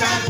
time.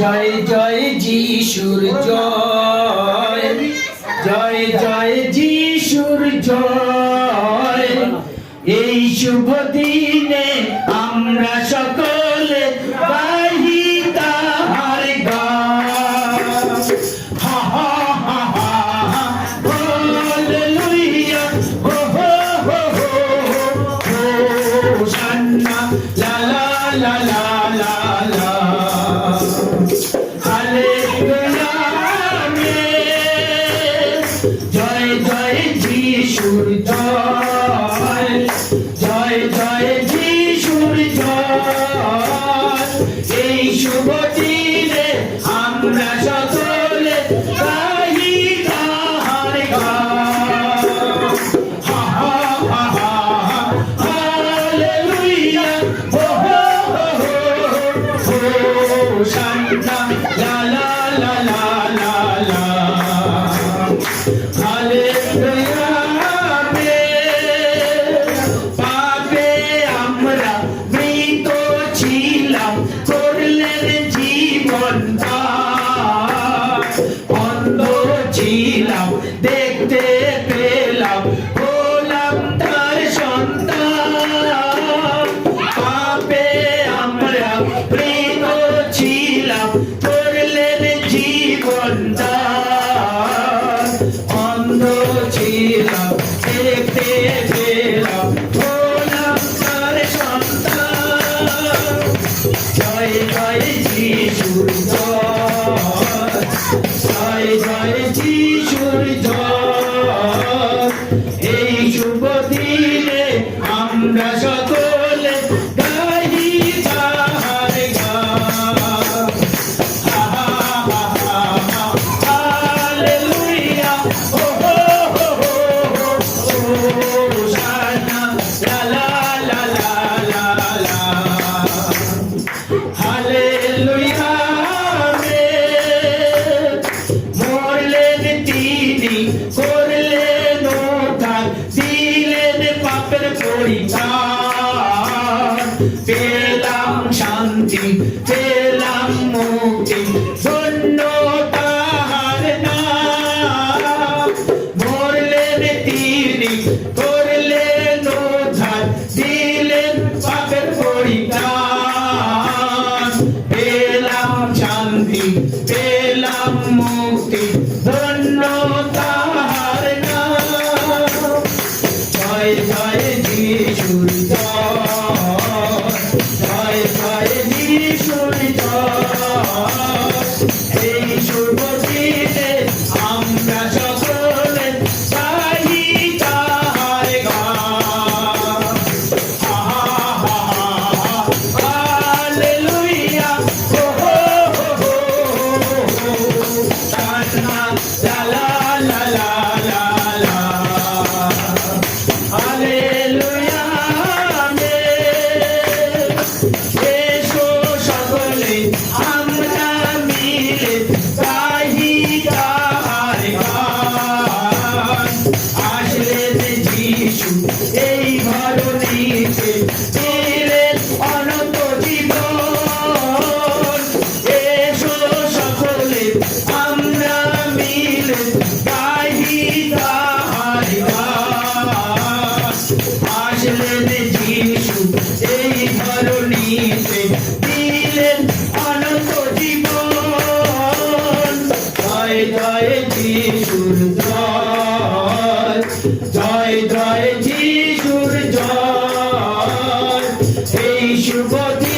জয় জয় যিশুর জয়। জয় জয় যিশুর জয় এই শুভ peace. You're body.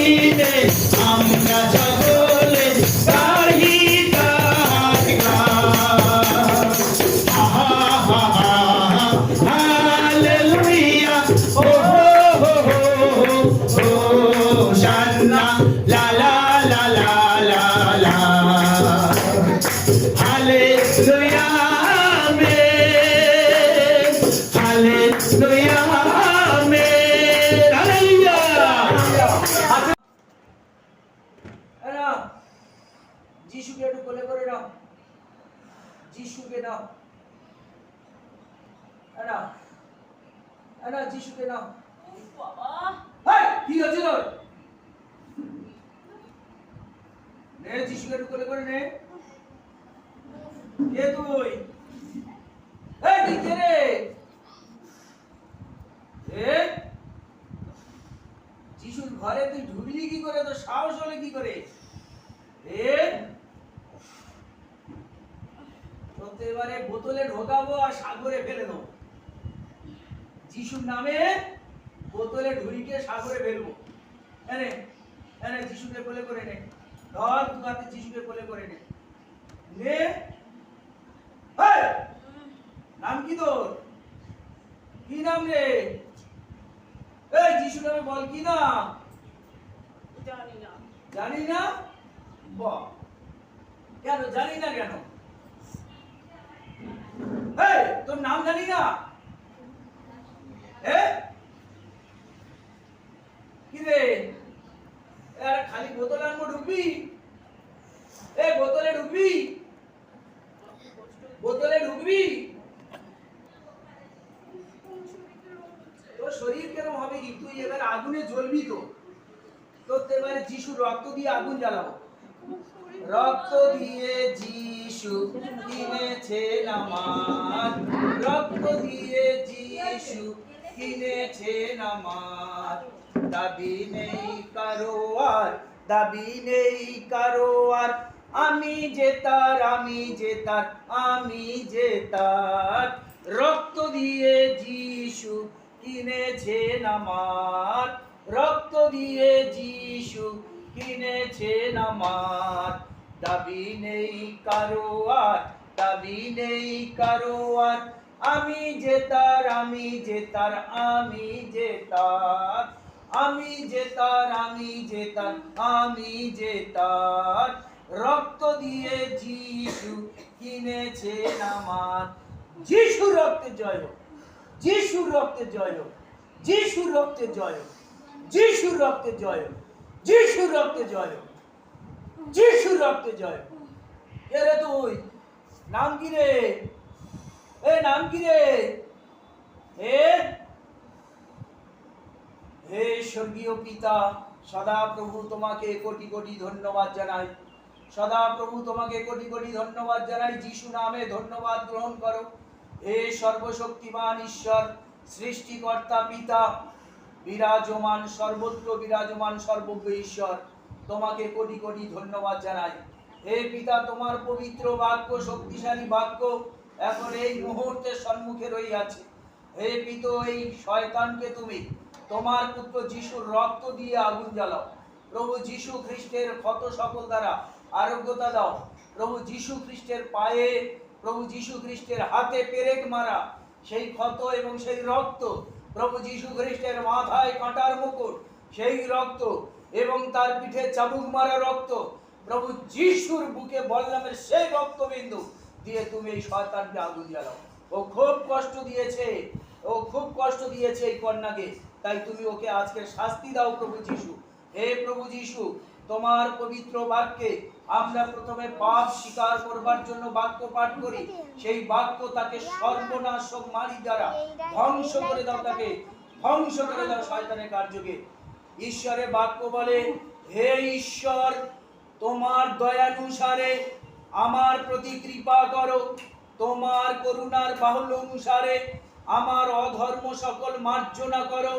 যিশুকে নাও বাবা। কি হচ্ছে তোর? নে যিশুকে করে নে। এ তুই? এই যিশুর ঘরে তুই ঢুকলি কি করে? তোর সাহস হলে কি করে? এ? তোকে এবারে বোতলে ঢোকাবো আর সাগরে ফেলে দেবো। যিশুর নামে বোতলে ঢুড়িকে সাগরে ফেলব। এনে এনে যিশুকে কোলে করে নে। ধর দু হাতে যিশুকে কোলে করে নে। নাম কি তোর? কি নাম রে? এই যিশু নামে বল কি নাম? জানি না। জানি না? বল। কেন? জানি না কেন? তোর নাম জানি না? খালি বোতলে আনব ঢুকবি? এ, বোতলে ঢুকবি? বোতলে ঢুকবি? তোর শরীর কেরম হবে কি? তুই এবার আগুনে জ্বলবি তো। তোর তো এবার রক্ত দিয়ে আগুন জ্বালাবো। রক্ত দিয়ে যিশু কিনেছেন আমার রক্ত দিয়ে যিশু কিনেছেন আমার দাবি নেই কারও আর, দাবি নেই কারও আর। আমি যে তার, আমি যে তার, আমি যে তার। রক্ত দিয়ে যিশু কিনেছেন আমার রক্ত দিয়ে যিশু কিনেছেন আমার দাবি নেই কারও আর, দাবি নেই কারও আর। আমি যে তার, আমি যে তার, আমি যে তার। আমি যে তার, আমি যে তার, আমি যে তার। রক্ত দিয়ে যিশু কিনেছেন আমার। যিশু রক্তে জয় যিশু রক্তে জয় যিশু রক্তে জয় যিশু রক্তে জয় যিশু রক্তে জয় যিশু রক্তে জয় কে রে তুই, নাম কি রে? এ, নাম কি রে? এ? হে স্বর্গীয় পিতা সদা প্রভু তোমাকে কোটি কোটি ধন্যবাদ জানাই। সদা প্রভু তোমাকে কোটি কোটি ধন্যবাদ জানাই, যিশু নামে ধন্যবাদ গ্রহণ করো। হে সর্বশক্তিমান ঈশ্বর, সৃষ্টিকর্তা পিতা, বিরাজমান, সর্বত্র বিরাজমান, সর্বজ্ঞ ঈশ্বর, তোমাকে কোটি কোটি ধন্যবাদ জানাই। হে পিতা, তোমার পবিত্র বাক্য শক্তিশালী বাক্য এখন এই মুহূর্তে সম্মুখে রইয়াছে। হে পিত, এই শয়তানকে তুমি, তোমার পুত্র যিশুর রক্ত দিয়ে আগুন জ্বালাও। প্রভু যিশু খ্রিস্টের ক্ষত সকল দ্বারা আরোগ্যতা দাও। প্রভু যিশু খ্রিস্টের পায়ে, প্রভু যিশু খ্রিস্টের হাতে পেরেক মারা। সেই ক্ষত এবং সেই রক্ত প্রভু যিশু খ্রিস্টের মাথায় কাঁটার মুকুট, সেই রক্ত এবং তার পিঠে চাবুক মারা রক্ত প্রভু যিশুর বুকে বললামের সেই রক্তবিন্দু দিয়ে তুমি এই শয়তানকে আগুন জ্বালাও ও খুব কষ্ট দিয়েছে, ও খুব কষ্ট দিয়েছে এই কন্যাকে। তাই তুমি ওকে আজকে শাস্তি দাও প্রভু যিশু। হে প্রভু যিশু, তোমার পবিত্র বাক্যে আমরা প্রথমে পাপ স্বীকার করবার জন্য বাক্য পাঠ করি। সেই বাক্য তাকে সর্বনাশক মারি দ্বারা ধ্বংস করে দাও তাকে। ধ্বংস করে দাও শয়তানের কার্যকে। ঈশ্বরের বাক্য বলে, হে ঈশ্বর, তোমার দয়ানুসারে আমার প্রতি কৃপা করো। তোমার করুণার বাহুল্য অনুসারে আমার অধর্ম সকল মার্জনা করো।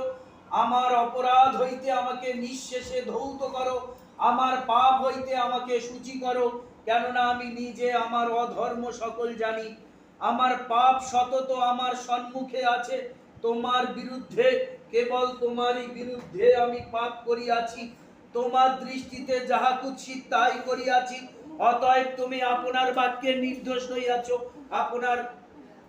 আমার অপরাধ হইতে আমাকে নিঃশেষে ধৌত করো। আমার পাপ হইতে আমাকে সূচি করো। কেননা আমি নিজে আমার অধর্ম সকল জানি। আমার পাপ সতত আমার সম্মুখে আছে। তোমার বিরুদ্ধে, কেবল তোমারই বিরুদ্ধে আমি পাপ করিয়াছি। তোমার দৃষ্টিতে যাহা কুৎসিত তাই করিয়াছি। অতএব তুমি আপনার বাক্যে নির্দোষ হইয়াছ। আপনার,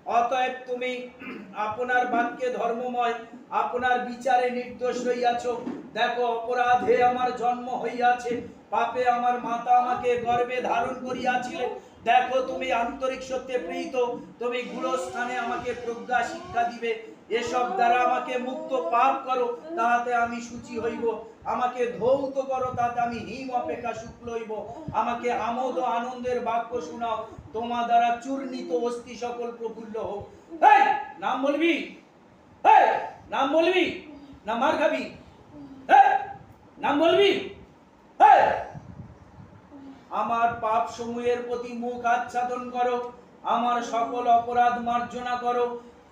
অতএব তুমি আপনার বাক্যে ধর্মময়, আপনার বিচারে নির্দোষ হইয়াছ। দেখো, অপরাধে আমার জন্ম হইয়াছে, পাপে আমার মাতা আমাকে গর্ভে ধারণ করিয়াছিলেন। দেখো, তুমি আন্তরিক সত্যে প্রীত, তুমি গুণস্থানে আমাকে প্রজ্ঞা শিক্ষা দিবে। এসব দ্বারা আমাকে মুক্ত পাপ করো, তাহাতে আমি সূচি হইব। আমাকে ধৌত করো তাতে আমি হিম অপেক্ষা শুক্ল হইব। আমাকে আমোদ আনন্দের বাক্য শোনাও। তোমার দ্বারা চূর্ণিত অস্থি সকল প্রফুল্ল হোক। নাম বলবি? নাম বলবি? না মার খাবি? নাম বলবি? আমার পাপ সমূহের প্রতি মুখ আচ্ছাদন করো। আমার সকল অপরাধ মার্জনা করো।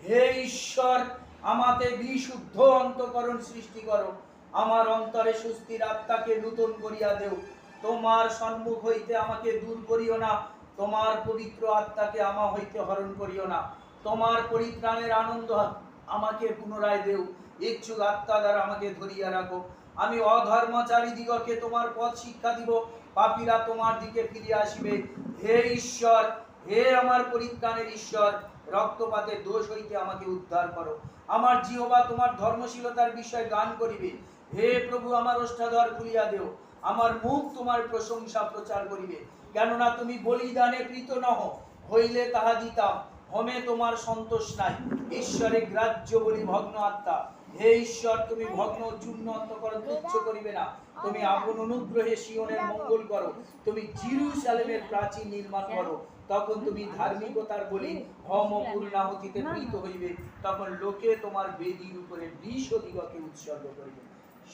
হে ঈশ্বর আমাতে বিশুদ্ধ অন্তকরণ সৃষ্টি করো। আমার অন্তরে সুস্থির আত্মাকে নূতন করিয়া দেও। তোমার সম্মুখ হইতে আমাকে দূর করিও না। তোমার পবিত্র আত্মাকে আমা হইতে হরণ করিও না। তোমার পরিত্রাণের আনন্দ আমাকে পুনরায় দেও। ইচ্ছুক আত্মা দ্বারা আমাকে ধরিয়া রাখো। আমি অধর্মচারী দিগকে তোমার পথ শিক্ষা দিব। পাপীরা তোমার দিকে ফিরে আসিবে। হে ঈশ্বর হে আমার পরিত্রাণের ঈশ্বর, রক্তপাতের দোষ হইতে আমাকে উদ্ধার করো। আমার জিহবা তোমার ধর্মশীলতার বিষয়ে গান করিবে। হে প্রভু, আমার ওষ্ঠাধর খুলিয়া দেও। আমার মুখ তোমার প্রশংসা প্রচার করিবে। কেননা তুমি বলিদানে প্রীত নহ, হইলে তাহা দিতাম। হোমে তোমার সন্তোষ নাই। ঈশ্বরে গ্রাহ্য বলি ভগ্ন আত্মা। হে ঈশ্বর, তুমি ভগ্ন চূর্ণ অন্তকরণ তুচ্ছ করিবে না। তুমি আপন অনুগ্রহে সিওনের মঙ্গল করো। তুমি জিরুসালেমের প্রাচীন নির্মাণ করো। তখন তুমি ধার্মিকতার বলি হম ও পূর্ণাহতিতে প্রীত হইবে। তখন লোকে তোমার বেদির উপরে বিষ দিগকে উৎসর্গ করিবে।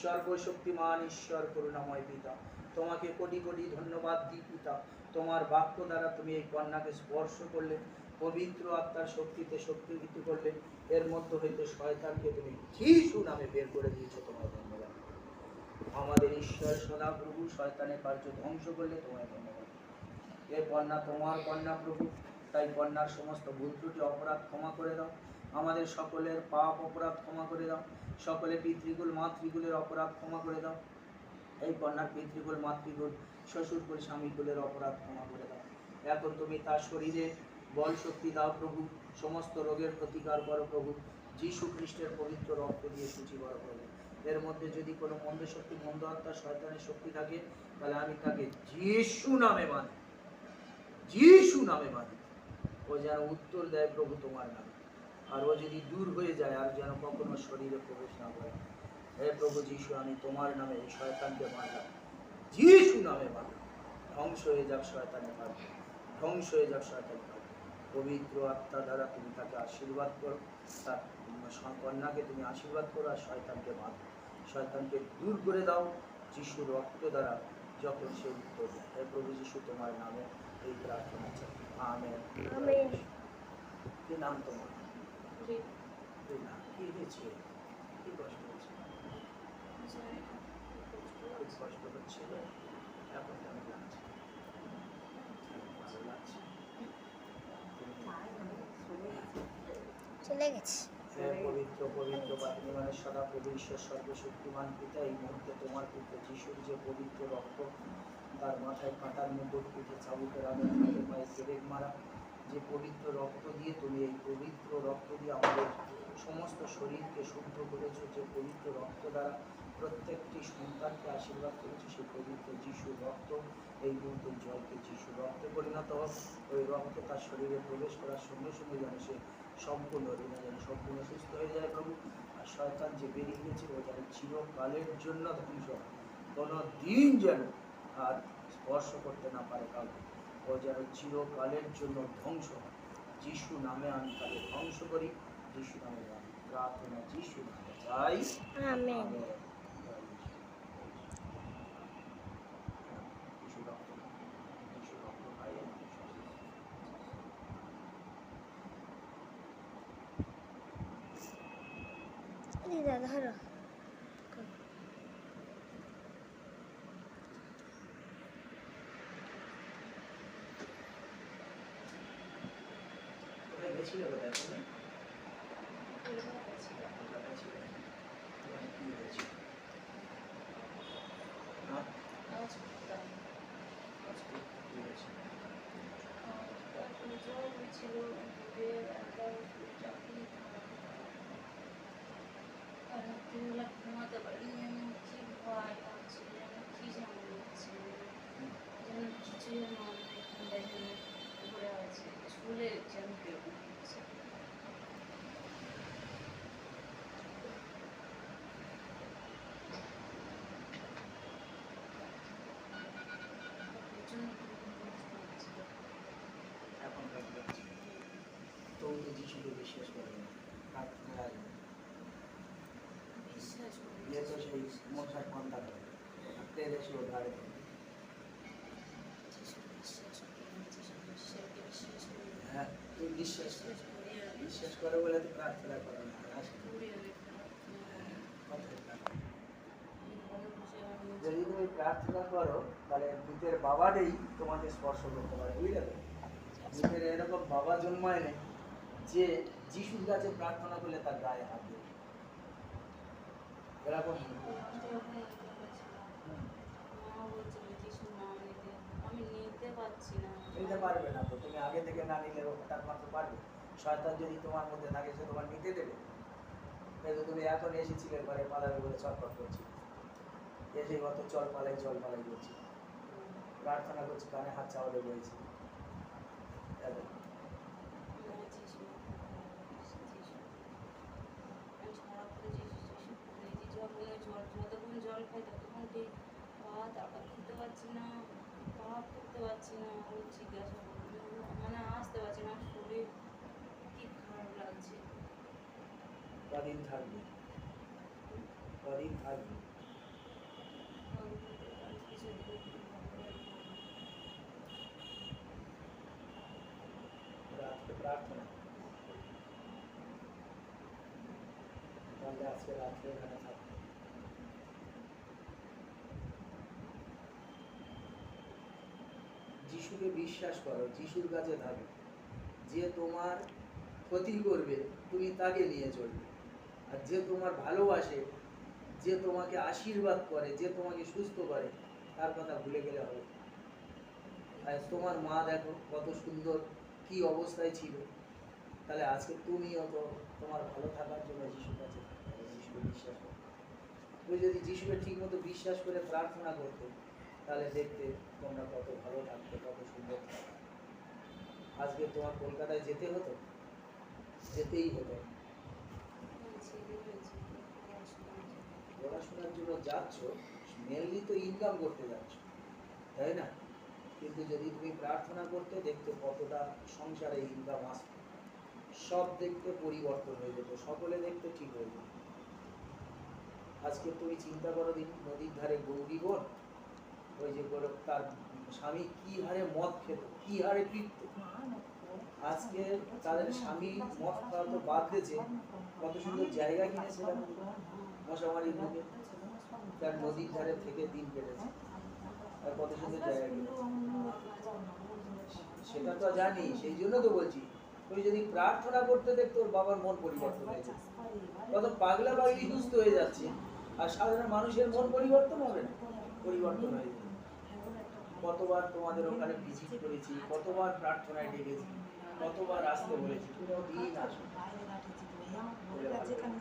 সর্বশক্তিমান ঈশ্বর করুণাময় পিতা তোমাকে কোটি কোটি ধন্যবাদ দিই পিতা। তোমার বাক্য দ্বারা তুমি এই কন্যাকে স্পর্শ করলে পবিত্র আত্মার শক্তিতে শক্তি শক্তিভূত করলে এর মধ্য হইতে শয়তানকে তুমি যিশু নামে বের করে দিয়েছ তোমার ধন্যবাদ। আমাদের ঈশ্বর সদা প্রভু শয়তানের কার্য ধ্বংস করলে তোমায় ধন্যবাদ। এ কন্যা তোমার কন্যা প্রভু, তাই কন্যার সমস্ত ভুল ত্রুটি, অপরাধ ক্ষমা করে দাও। আমাদের সকলের পাপ অপরাধ ক্ষমা করে দাও। সকলে পিতৃকুল, মাতৃকুলের অপরাধ ক্ষমা করে দাও। এই কন্যার পিতৃকুল, মাতৃকুল, শ্বশুরকুল, স্বামীকুলের অপরাধ ক্ষমা করে দাও। এখন তুমি তার শরীরে বল শক্তি দাও প্রভু। সমস্ত রোগের প্রতিকার করো প্রভু। যীশু খ্রিস্টের পবিত্র রক্ত দিয়ে সূচি করো প্রভু এর মধ্যে যদি কোনো মন্দ শক্তি, মন্দ আত্মা শয়তানের শক্তি থাকে, তাহলে আমি তাকে যিশু নামে মানি। যিশু নামে মানি ও যেন উত্তর দেয়, প্রভু, তোমার নামে। আর ও যদি দূর হয়ে যায়, আর যেন কখনো শরীরে প্রবেশ না করে। হে প্রভু যিশু, আমি তোমার নামে এই শয়তানকে মারলাম। যিশু নামে মারলাম। ধ্বংস হয়ে যাক, শয়তানের পাপ ধ্বংস হয়ে যাক, শয়তানের পাপ পবিত্র আত্মা দ্বারা তুমি তাকে আশীর্বাদ করো। তার কন্যাকে তুমি আশীর্বাদ করো আর শয়তানকে মারো। শয়তানকে দূর করে দাও। যিশুর রক্ত দ্বারা যখন সে উত্তর দেয়, হে প্রভু যিশু, তোমার নামে এই প্রার্থনা চাই আমেন। কি নাম তোমার? কি হয়েছে? কি কষ্ট হচ্ছে? খুব কষ্ট হচ্ছিল এখন কেমন লাগছে? ভালো লাগছে? চলে গেছে। পবিত্র পবিত্র বাহিনীমানের সদা প্রভু সর্বশক্তিমান পিতা এই মুহূর্তে তোমার পুত্র যিশুর যে পবিত্র রক্ত তার মাথায় কাঁটার মুকুট পিঠে চাবুকের আগুন হাতে পায়ে পেরেক মারা। যে পবিত্র রক্ত দিয়ে তুমি এই পবিত্র রক্ত দিয়ে আমাদের সমস্ত শরীরকে শুদ্ধ করেছ, যে পবিত্র রক্ত দ্বারা প্রত্যেকটি সন্তানকে আশীর্বাদ করেছ, সেই পবিত্র যিশুর রক্ত, এই মুহূর্তে জয়কে যিশুর রক্তে পরিণত হোক। ওই রক্ত তার শরীরে প্রবেশ করার সঙ্গে সঙ্গে যেন সে সম্পূর্ণ ঋণা যেন সম্পূর্ণ সুস্থ হয়ে যায় প্রভু। আর শয়তান যে বেরিয়ে গেছে, ও যেন চিরকালের জন্য ধ্বংস। কোনো দিন যেন আর স্পর্শ করতে না পারে কাউকে। ও যেন চিরকালের জন্য ধ্বংস হয়। যিশু নামে আমি তাকে ধ্বংস করি। যিশু নামে আমি প্রার্থনা যিশু নামে চাই। আমেন। যিশু রক্ত যিশু রক্ত খাইয়ে মানুষ সুস্থ। দিদা ধরো গেছিলে কোথায় ছিল। ছিলে? ওখানে কি হয়েছিল? হ্যাঁ? ঘুমাতে আমি ভয় লাগছিল, যেন কি হচ্ছে। যেন কিছু যেন আমার ঘুরে আছে। ঝুলে যেন কীরকম এখন তো যিশুকে বিশ্বাস করে না। বিশ্বাস করি মশার কন্যা করে। তেল এসে ওর ঘাড়ে দেয়। যিশু বিশ্বাস করি আমি যিশু ঈশ্বরকে বিশ্বাস করি হ্যাঁ, বিশ্বাস কর। বলে তুই প্রার্থনা করে না। যদি তুমি প্রার্থনা করো তাহলে ভূতের বাবাটাই তোমাকে স্পর্শ করতে পারে বুঝলে তো ভূতের এরকম বাবা জন্মায় নেই যে যিশুর কাছে প্রার্থনা করলে তার গায়ে হাত দেবে এরকম আমি নিতে পারছি না নিতে পারবে না তো তুমি আগে থেকে না নিলে ও হঠাৎ মাত্র পারবে শয়তান যদি তোমার মধ্যে থাকে সে তোমার নিতে দেবে কিন্তু তুমি এখন এসেছিলে ঘরে পালাবে বলে চটপট করছি এসে কত চল পালাই চল পালাই করছি প্রার্থনা করছি কানে হাত চাওয়ালে বলছি যিশু জল খাই ততক্ষণ ঠিক পা তাকাত দিতে পারছি না পারছি না, ও জিজ্ঞাসা মানে আসতে পারছি না, শরীর কি খারাপ লাগছে। কদিন থাকবে? কদিন থাকবে? প্রার্থনা। আজকে রাত্রে থাকবে যিশুকে বিশ্বাস করো, যিশুর কাছে থাকো। যে তোমার ক্ষতি করবে, তুমি তাকে নিয়ে চলবে। আর যে তোমার ভালোবাসে, যে তোমাকে আশীর্বাদ করে, যে তোমাকে সুস্থ করে, তার কথা ভুলে গেলে হবে। আর তোমার মা দেখো, কত সুন্দর, কি অবস্থায় ছিল। তাহলে আজকে তুমিও তো তোমার ভালো থাকার জন্য যিশুর কাছে যিশুকে বিশ্বাস করো। তুমি যদি যিশুকে ঠিক মতো বিশ্বাস করে, প্রার্থনা করতে তাহলে দেখতে তোমরা কত ভালো থাকতে কত সুন্দর থাকতে আজকে তোমার কলকাতায় যেতে হতো? যেতেই হতো। পড়াশোনার জন্য যাচ্ছ মেনলি তো ইনকাম করতে যাচ্ছ, তাই না? কিন্তু যদি তুমি প্রার্থনা করতে, দেখতে কতটা সংসারে ইনকাম আসতো সব দেখতে পরিবর্তন হয়ে যেত, সকলে দেখতে ঠিক হয়ে যেত। আজকে তুমি চিন্তা করো দিন নদীর ধারে গৌরী বোন ওই যে বলো, তার স্বামী কি হারে মদ খেত? কি হারে পিটত আজকে তাদের স্বামী মদ খাওয়া তো বাদ দিয়েছে, কত সুন্দর জায়গা কিনেছে। মশামারি ঢুকে তার নদীর ধারে থেকে দিন কেটেছে। আর কত সুন্দর জায়গা কিনেছে। সেটা তো জানি, সেই জন্য তো বলছি তুই যদি প্রার্থনা করতে দেখ তোর বাবার মন পরিবর্তন হয়ে যাচ্ছে কত পাগলা পাগলি দুস্থ হয়ে যাচ্ছে। আর সাধারণ মানুষের মন পরিবর্তন হবে না, পরিবর্তন হয়ে যাবে। কতবার তোমাদের ওখানে ভিজিট করেছি, কতবার প্রার্থনায় ডেকেছি, কতবার আসতে বলেছি কোনো দিন আসো। যেখানে